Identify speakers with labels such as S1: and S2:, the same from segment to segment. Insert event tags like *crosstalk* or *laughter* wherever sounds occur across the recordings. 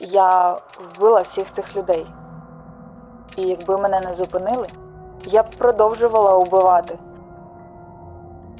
S1: Я вбила всіх цих людей. І якби мене не зупинили, я б продовжувала убивати.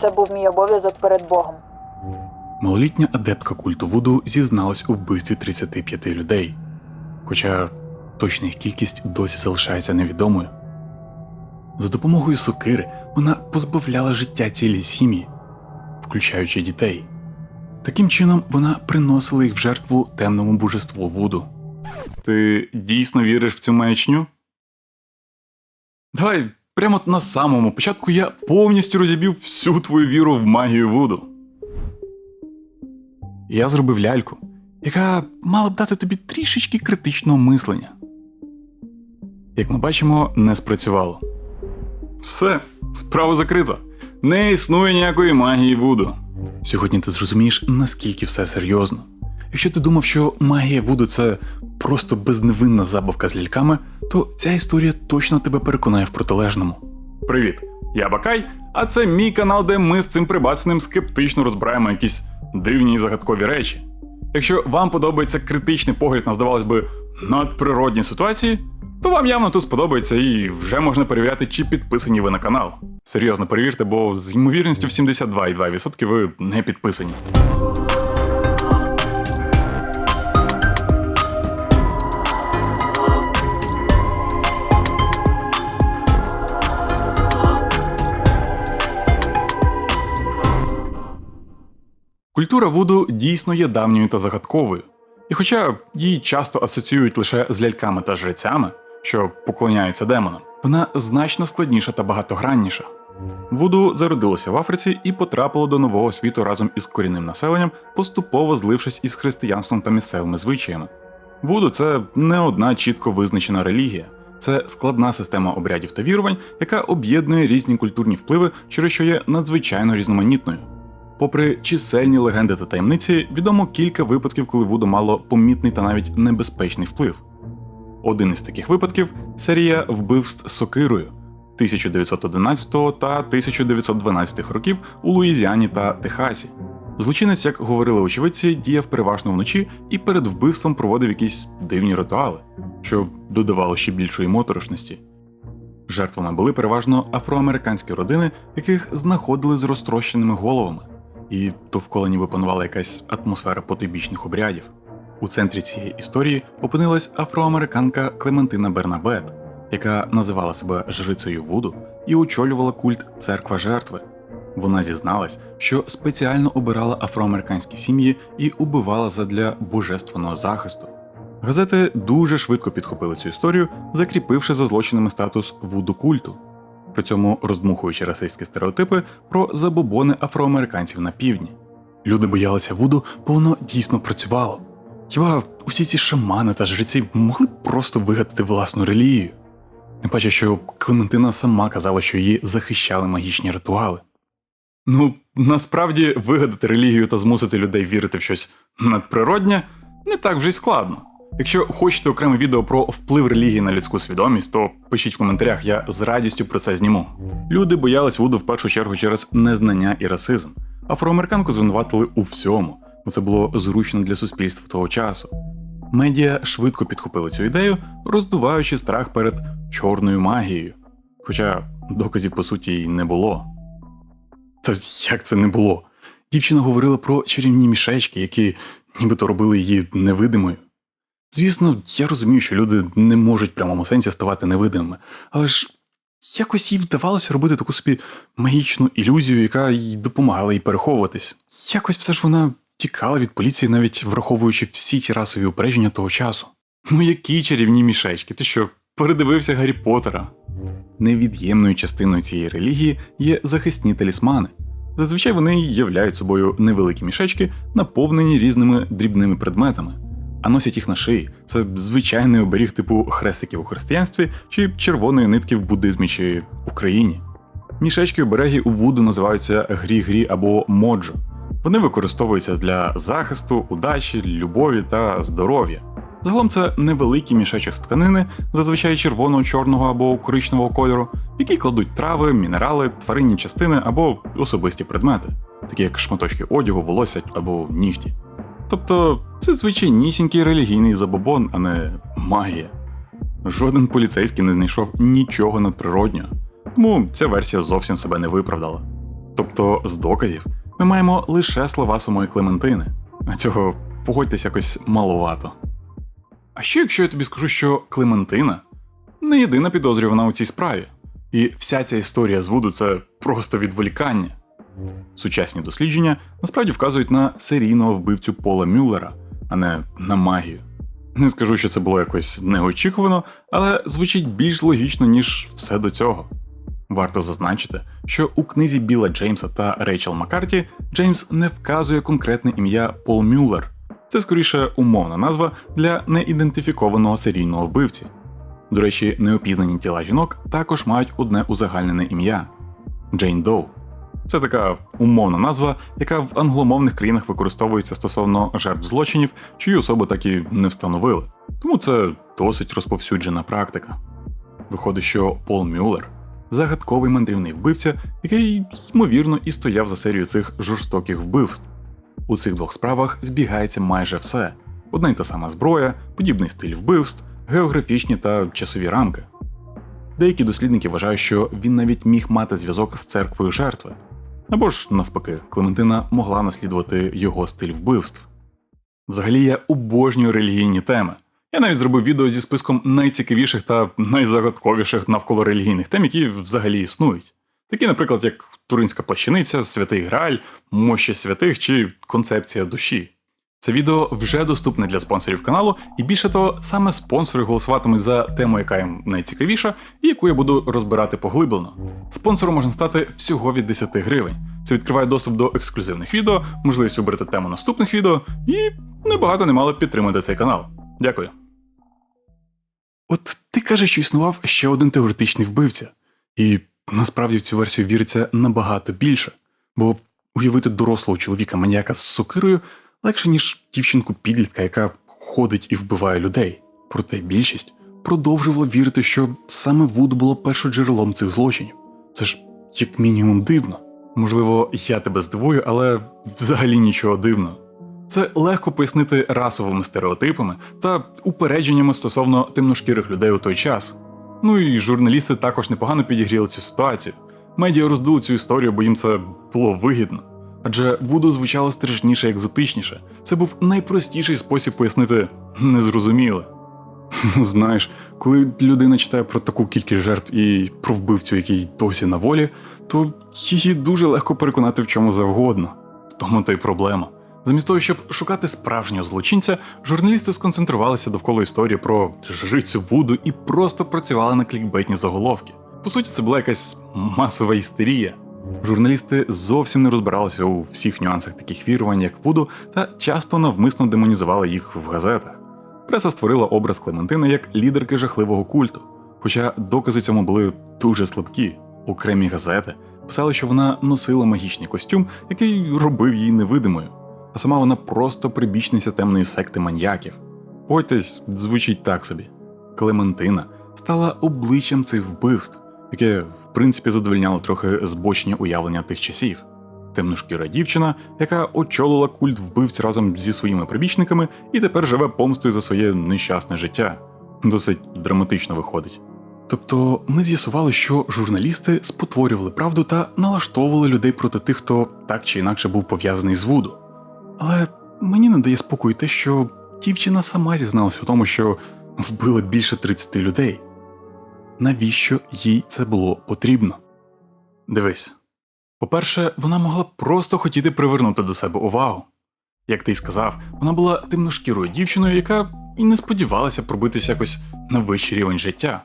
S1: Це був мій обов'язок перед Богом.
S2: Малолітня адептка культу Вуду зізналась у вбивстві 35 людей, хоча точна їх кількість досі залишається невідомою. За допомогою сокири вона позбавляла життя цілій сім'ї, включаючи дітей. Таким чином вона приносила їх в жертву темному божеству Вуду. Ти дійсно віриш в цю маячню? Давай прямо на самому початку я повністю розіб'ю всю твою віру в магію Вуду. Я зробив ляльку, яка мала б дати тобі трішечки критичного мислення. Як ми бачимо, не спрацювало. Все, справа закрита. Не існує ніякої магії Вуду. Сьогодні ти зрозумієш, наскільки все серйозно. Якщо ти думав, що магія Вуду це просто безневинна забавка з ляльками, то ця історія точно тебе переконає в протилежному. Привіт, я Бакай, а це мій канал, де ми з цим прибацаним скептично розбираємо якісь дивні і загадкові речі. Якщо вам подобається критичний погляд на, здавалось би, надприродні ситуації, то вам явно тут сподобається і вже можна перевіряти, чи підписані ви на канал. Серйозно перевірте, бо з ймовірністю в 72,2% ви не підписані. Культура Вуду дійсно є давньою та загадковою. І хоча її часто асоціюють лише з ляльками та жрецями, що поклоняються демонам, вона значно складніша та багатогранніша. Вуду зародилося в Африці і потрапило до нового світу разом із корінним населенням, поступово злившись із християнством та місцевими звичаями. Вуду це не одна чітко визначена релігія, це складна система обрядів та вірувань, яка об'єднує різні культурні впливи, через що є надзвичайно різноманітною. Попри чисельні легенди та таємниці, відомо кілька випадків, коли Вудо мало помітний та навіть небезпечний вплив. Один із таких випадків серія вбивств сокирою 1911 та 1912 років у Луїзіані та Техасі. Злочинець, як говорили очевидці, діяв переважно вночі і перед вбивством проводив якісь дивні ритуали, що додавало ще більшої моторошності. Жертвами були переважно афроамериканські родини, яких знаходили з розтрощеними головами, і довкола ніби панувала якась атмосфера потойбічних обрядів. У центрі цієї історії опинилась афроамериканка Клементина Бернабет, яка називала себе жрицею Вуду і очолювала культ церква жертви. Вона зізналась, що спеціально обирала афроамериканські сім'ї і убивала задля божественного захисту. Газети дуже швидко підхопили цю історію, закріпивши за злочинами статус вуду культу, при цьому роздмухуючи расистські стереотипи про забобони афроамериканців на півдні. Люди боялися вуду, бо воно дійсно працювало. Хіба усі ці шамани та жреці могли б просто вигадати власну релігію? Не паче, що Клементина сама казала, що її захищали магічні ритуали. Ну, насправді вигадати релігію та змусити людей вірити в щось надприроднє не так вже й складно. Якщо хочете окреме відео про вплив релігії на людську свідомість, то пишіть в коментарях, я з радістю про це зніму. Люди боялись Вуду в першу чергу через незнання і расизм. Афроамериканку звинуватили у всьому, це було зручно для суспільства того часу. Медіа швидко підхопили цю ідею, роздуваючи страх перед чорною магією. Хоча доказів по суті й не було. Та як це не було? Дівчина говорила про чарівні мішечки, які нібито робили її невидимою. Звісно, я розумію, що люди не можуть в прямому сенсі ставати невидимими, але ж якось їй вдавалося робити таку собі магічну ілюзію, яка їй допомагала їй переховуватись. Якось все ж вона тікала від поліції, навіть враховуючи всі ті расові упередження того часу. Ну які чарівні мішечки, ти що, передивився Гаррі Поттера? Невід'ємною частиною цієї релігії є захисні талісмани. Зазвичай вони являють собою невеликі мішечки, наповнені різними дрібними предметами, а носять їх на шиї. Це звичайний оберіг типу хрестиків у християнстві чи червоної нитки в буддизмі чи Україні. Мішечки обереги у Вуду називаються грі-грі або моджо. Вони використовуються для захисту, удачі, любові та здоров'я. Загалом це невеликий мішечок з тканини, зазвичай червоного, чорного або коричневого кольору, в який кладуть трави, мінерали, тваринні частини або особисті предмети, такі як шматочки одягу, волосся або нігті. Тобто, це звичайнісінький релігійний забобон, а не магія. Жоден поліцейський не знайшов нічого надприроднього, тому ця версія зовсім себе не виправдала. Тобто, з доказів ми маємо лише слова самої Клементини, а цього погодьтесь якось маловато. А що якщо я тобі скажу, що Клементина не єдина підозрювана у цій справі, і вся ця історія з Вуду це просто відволікання. Сучасні дослідження насправді вказують на серійного вбивцю Пола Мюллера, а не на магію. Не скажу, що це було якось неочікувано, але звучить більш логічно, ніж все до цього. Варто зазначити, що у книзі Біла Джеймса та Рейчел Маккарті Джеймс не вказує конкретне ім'я Пол Мюллер. Це скоріше умовна назва для неідентифікованого серійного вбивці. До речі, неопізнані тіла жінок також мають одне узагальнене ім'я Джейн Доу. Це така умовна назва, яка в англомовних країнах використовується стосовно жертв злочинів, чиї особи так і не встановили. Тому це досить розповсюджена практика. Виходить, що Пол Мюллер загадковий мандрівний вбивця, який, ймовірно, і стояв за серію цих жорстоких вбивств. У цих двох справах збігається майже все: одна й та сама зброя, подібний стиль вбивств, географічні та часові рамки. Деякі дослідники вважають, що він навіть міг мати зв'язок з церквою жертви. Або ж, навпаки, Клементина могла наслідувати його стиль вбивств. Взагалі я обожнюю релігійні теми. Я навіть зробив відео зі списком найцікавіших та найзагадковіших навколо релігійних тем, які взагалі існують. Такі, наприклад, як Туринська плащаниця, Святий Грааль, мощі святих чи концепція душі. Це відео вже доступне для спонсорів каналу, і більше того, саме спонсори голосуватимуть за тему, яка їм найцікавіша, і яку я буду розбирати поглиблено. Спонсором можна стати всього від 10 гривень. Це відкриває доступ до ексклюзивних відео, можливість обрати тему наступних відео, і небагато не мало підтримати цей канал. Дякую. Ти кажеш, що існував ще один теоретичний вбивця, і насправді в цю версію віриться набагато більше, бо уявити дорослого чоловіка маніяка з сокирою легше, ніж дівчинку підлітка, яка ходить і вбиває людей. Проте більшість продовжувала вірити, що саме Вуд було першоджерелом цих злочинів. Це ж як мінімум дивно. Можливо, я тебе здивую, але взагалі нічого дивного. Це легко пояснити расовими стереотипами та упередженнями стосовно темношкірих людей у той час. Ну і журналісти також непогано підігріли цю ситуацію. Медіа роздули цю історію, бо їм це було вигідно. Адже Вуду звучало страшніше екзотичніше. Це був найпростіший спосіб пояснити незрозуміле. *laughs* Ну, знаєш, коли людина читає про таку кількість жертв і про вбивцю, який досі на волі, то її дуже легко переконати в чому завгодно. В тому то й проблема. Замість того, щоб шукати справжнього злочинця, журналісти сконцентрувалися довкола історії про жрицю Вуду і просто працювали на клікбейтні заголовки. По суті, це була якась масова істерія. Журналісти зовсім не розбиралися у всіх нюансах таких вірувань, як Вуду, та часто навмисно демонізували їх в газетах. Преса створила образ Клементини як лідерки жахливого культу, хоча докази цьому були дуже слабкі. Окремі газети писали, що вона носила магічний костюм, який робив її невидимою, а сама вона просто прибічниця темної секти маньяків. Погодьтесь, звучить так собі. Клементина стала обличчям цих вбивств, яке, в принципі, задовольняло трохи збочення уявлення тих часів. Темношкіра дівчина, яка очолила культ вбивць разом зі своїми прибічниками і тепер живе помстою за своє нещасне життя. Досить драматично виходить. Тобто ми з'ясували, що журналісти спотворювали правду та налаштовували людей проти тих, хто так чи інакше був пов'язаний з Вуду. Але мені не дає спокою те, що дівчина сама зізналась у тому, що вбила більше 30 людей. Навіщо їй це було потрібно? Дивись. По-перше, вона могла просто хотіти привернути до себе увагу. Як ти й сказав, вона була темношкірою дівчиною, яка і не сподівалася пробитися якось на вищий рівень життя,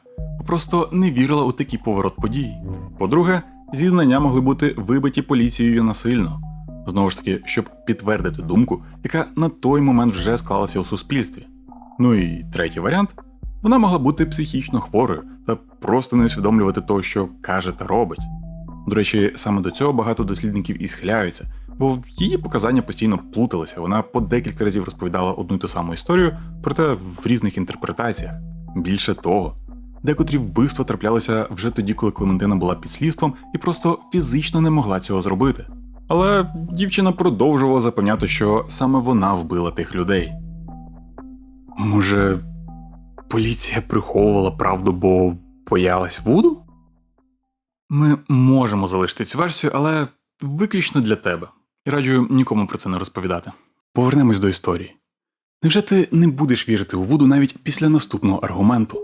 S2: просто не вірила у такий поворот подій. По-друге, зізнання могли бути вибиті поліцією насильно. Знову ж таки, щоб підтвердити думку, яка на той момент вже склалася у суспільстві. Ну і третій варіант вона могла бути психічно хворою та просто не усвідомлювати того, що каже та робить. До речі, саме до цього багато дослідників і схиляються, бо її показання постійно плуталися. Вона по декілька разів розповідала одну й ту саму історію, проте в різних інтерпретаціях. Більше того, декотрі вбивства траплялися вже тоді, коли Клементина була під слідством і просто фізично не могла цього зробити. Але дівчина продовжувала запевняти, що саме вона вбила тих людей. Може, поліція приховувала правду, бо боялась Вуду? Ми можемо залишити цю версію, але виключно для тебе. І раджу нікому про це не розповідати. Повернемось до історії. Невже ти не будеш вірити у Вуду навіть після наступного аргументу?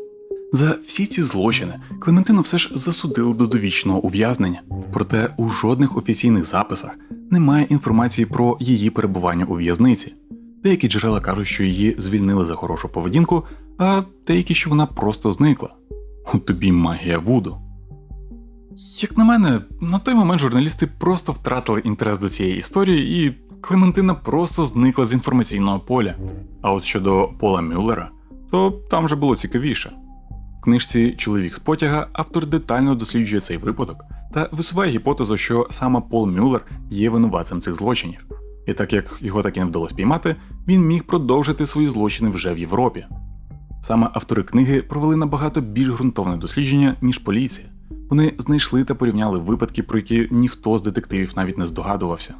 S2: За всі ці злочини Клементину все ж засудили до довічного ув'язнення, проте у жодних офіційних записах немає інформації про її перебування у в'язниці. Деякі джерела кажуть, що її звільнили за хорошу поведінку, а деякі, що вона просто зникла. У тобі магія Вуду. Як на мене, на той момент журналісти просто втратили інтерес до цієї історії, і Клементина просто зникла з інформаційного поля. А от щодо Пола Мюллера, то там вже було цікавіше. Книжці Чоловік з потяга автор детально досліджує цей випадок та висуває гіпотезу, що саме Пол Мюллер є винуватцем цих злочинів. І так як його так і не вдалося піймати, він міг продовжити свої злочини вже в Європі. Саме автори книги провели набагато більш ґрунтовне дослідження, ніж поліція. Вони знайшли та порівняли випадки, про які ніхто з детективів навіть не здогадувався.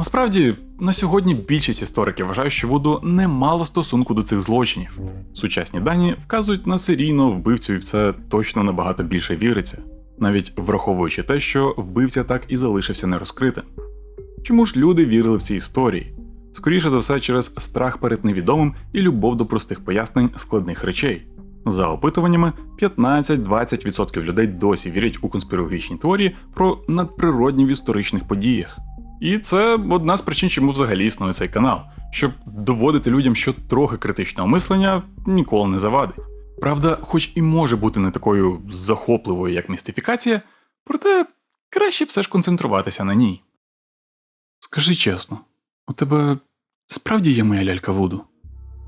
S2: Насправді, на сьогодні більшість істориків вважають, що Вуду не мало стосунку до цих злочинів. Сучасні дані вказують на серійного вбивцю, і в це точно набагато більше віриться, навіть враховуючи те, що вбивця так і залишився нерозкритим. Чому ж люди вірили в ці історії? Скоріше за все, через страх перед невідомим і любов до простих пояснень складних речей. За опитуваннями, 15-20% людей досі вірять у конспірологічні теорії про надприродні в історичних подіях. І це одна з причин, чому взагалі існує цей канал, щоб доводити людям, що трохи критичного мислення ніколи не завадить. Правда, хоч і може бути не такою захопливою, як містифікація, проте краще все ж концентруватися на ній. Скажи чесно, у тебе справді є моя лялька Вуду?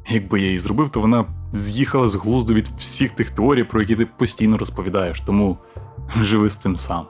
S2: Якби я її зробив, то вона з'їхала з глузду від всіх тих теорій, про які ти постійно розповідаєш, тому живи з цим сам.